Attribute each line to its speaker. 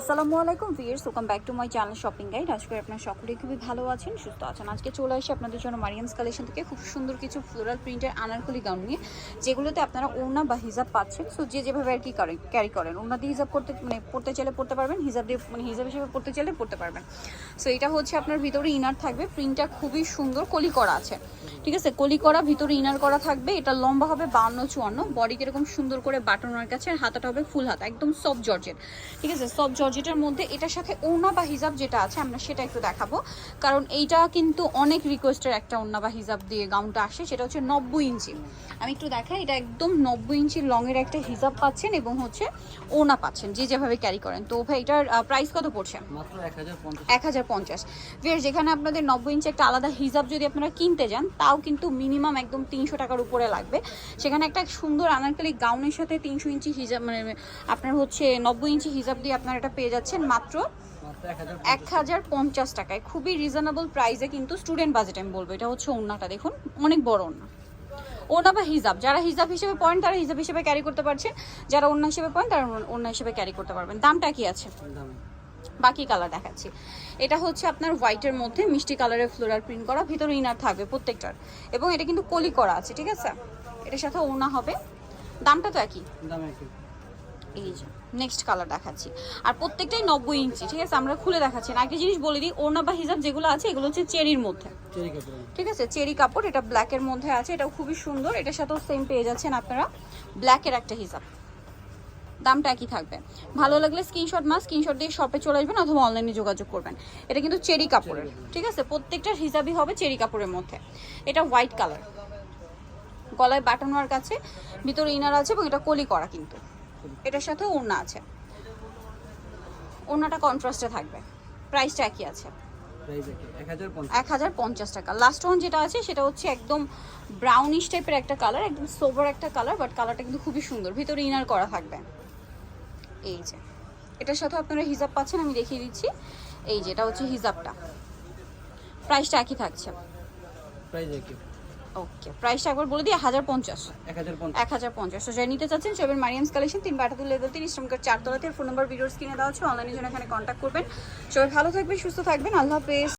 Speaker 1: আসসালামু আলাইকুম viewers welcome back to my channel shopping guide আজকে আপনারা সকলেই খুবই ভালো আছেন, সুস্থ আছেন। আজকে চলে আসি আপনাদের জন্য মারিয়ামস কালেকশন থেকে খুব সুন্দর কিছু ফ্লোরাল প্রিন্টের আনারকলি গাউন নিয়ে, যেগুলোতে আপনারা ওড়না বা হিজাব পাচ্ছেন। সো যে যেভাবে আর কি ক্যারি করেন। ওড়না দিয়ে হিজাব করতে মানে পড়তে চাইলে পড়তে পারবেন, হিজাব দিয়ে মানে হিজাব হিসেবে পড়তে চাইলে পড়তে পারবেন। সো এটা হচ্ছে আপনার ভিতরে ইনার থাকবে। প্রিন্টটা খুবই সুন্দর কলি করা আছে। ঠিক আছে? কলি করা, ভিতরে ইনার করা থাকবে। এটা লম্বা হবে বান্ন চুয়ান্ন। বডি কীরকম সুন্দর করে বাটনের কাছে আর হাতাটা হবে ফুল হাতা, একদম সফট জর্জেট। ঠিক আছে? সফট জর্জেটের মধ্যে এটার সাথে ওড়না বা হিজাব যেটা আছে আমরা সেটা একটু দেখাবো। কারণ এইটা কিন্তু অনেক রিকোয়েস্টের একটা ওড়না বা হিজাব দিয়ে গাউনটা আসে সেটা হচ্ছে নব্বই ইঞ্চি। আমি একটু দেখাই এটা একদম নব্বই ইঞ্চি লংয়ের একটা হিজাব পাচ্ছেন এবং হচ্ছে ওড়না পাচ্ছেন যে যেভাবে ক্যারি করেন। তো ভাই এটার প্রাইস কত পড়ছে?
Speaker 2: এক হাজার পঞ্চাশ।
Speaker 1: ফের যেখানে আপনাদের নব্বই ইঞ্চি একটা আলাদা হিজাব যদি আপনারা কিনতে যান তাও কিন্তু মিনিমাম একদম তিনশো টাকার উপরে লাগবে। সেখানে একটা সুন্দর আনারকালি গাউনের সাথে তিনশো ইঞ্চি হিজাব মানে আপনার হচ্ছে নব্বই ইঞ্চি হিজাব দিয়ে আপনার এটা পেয়ে যাচ্ছেন মাত্র
Speaker 2: এক হাজার
Speaker 1: পঞ্চাশ টাকায়। খুবই রিজনেবল প্রাইসে কিন্তু স্টুডেন্ট বাজেট আমি বলব। এটা হচ্ছে ওনাটা দেখুন অনেক বড় ওড়না। ওনা বা হিজাব যারা হিজাব হিসেবে পড়েন তারা হিজাব হিসেবে ক্যারি করতে পারছেন। যারা ওড়না হিসেবে পড়েন তারা ওড়না হিসেবে ক্যারি করতে পারবেন। দামটা কি আছে? বাকি কালার দেখাচ্ছি। এটা হচ্ছে আপনার হোয়াইটের মধ্যে মিষ্টি কালারের ফ্লোরাল প্রিন্ট করা ভিতরে ইনার থাকবে প্রত্যেকটার। এবং এটা কিন্তু কলি করা আছে ঠিক আছে? এটার সাথে ওনা হবে। দামটা তো একই।
Speaker 2: দামে একটু
Speaker 1: এই যে নেক্সট কালার দেখাচ্ছি। আর প্রত্যেকটাই নব্বই ইঞ্চি ঠিক আছে? আমরা খুলে দেখাচ্ছি। না একটা জিনিস বলে দিই ওড়না বা হিজাব যেগুলো আছে এগুলো হচ্ছে চেরির মধ্যে। ঠিক আছে? চেরি কাপড় এটা ব্ল্যাকের মধ্যে আছে এটাও খুবই সুন্দর। এটার সাথেও সেম পেয়ে যাচ্ছেন আপনারা। ব্ল্যাকের একটা হিসাব দামটা একই থাকবে। ভালো লাগলে স্ক্রিনশট মাস স্ক্রিনশট দিয়ে শপে চলে আসবেন অথবা অনলাইনে যোগাযোগ করবেন। এটা কিন্তু চেরি কাপড়ের। ঠিক আছে? প্রত্যেকটার হিসাবই হবে চেরি কাপড়ের মধ্যে। এটা হোয়াইট কালার গলায় বাটন হওয়ার কাছে ভিতরে ইনার আছে এবং এটা কলি করা কিন্তু। এটার সাথে ওড়না আছে। ওড়নাটা কন্ট্রাস্টে থাকবে। প্রাইসটা একই আছে।
Speaker 2: এক হাজার পঞ্চাশ।
Speaker 1: টাকা। লাস্ট ওয়ান যেটা আছে সেটা হচ্ছে একদম ব্রাউনিশ টাইপের একটা কালার একদম সোবার একটা কালার বাট কালারটা কিন্তু খুবই সুন্দর। ভিতরে ইনার করা থাকবে। এই যে। এটার সাথে আপনারা হিজাব পাচ্ছেন আমি দেখিয়ে দিচ্ছি। এই যে এটা হচ্ছে হিজাবটা। প্রাইসটা একই থাকছে।
Speaker 2: প্রাইস একই।
Speaker 1: ওকে প্রাইসটা একবার বলে দিই হাজার পঞ্চাশ।
Speaker 2: এক হাজার পঞ্চাশ।
Speaker 1: তো যারা নিতে চাচ্ছেন সেভেন মারিয়ামস কালেকশন তিন বাটাতুল লেভেল তিন চার চারতলাতে ফোন নাম্বার ভিডিওস কিনে দেওয়া হচ্ছে অনলাইনে জন্য এখানে কন্ট্যাক্ট করবেন। সবাই ভালো থাকবেন সুস্থ থাকবেন। আল্লাহ হাফেজ।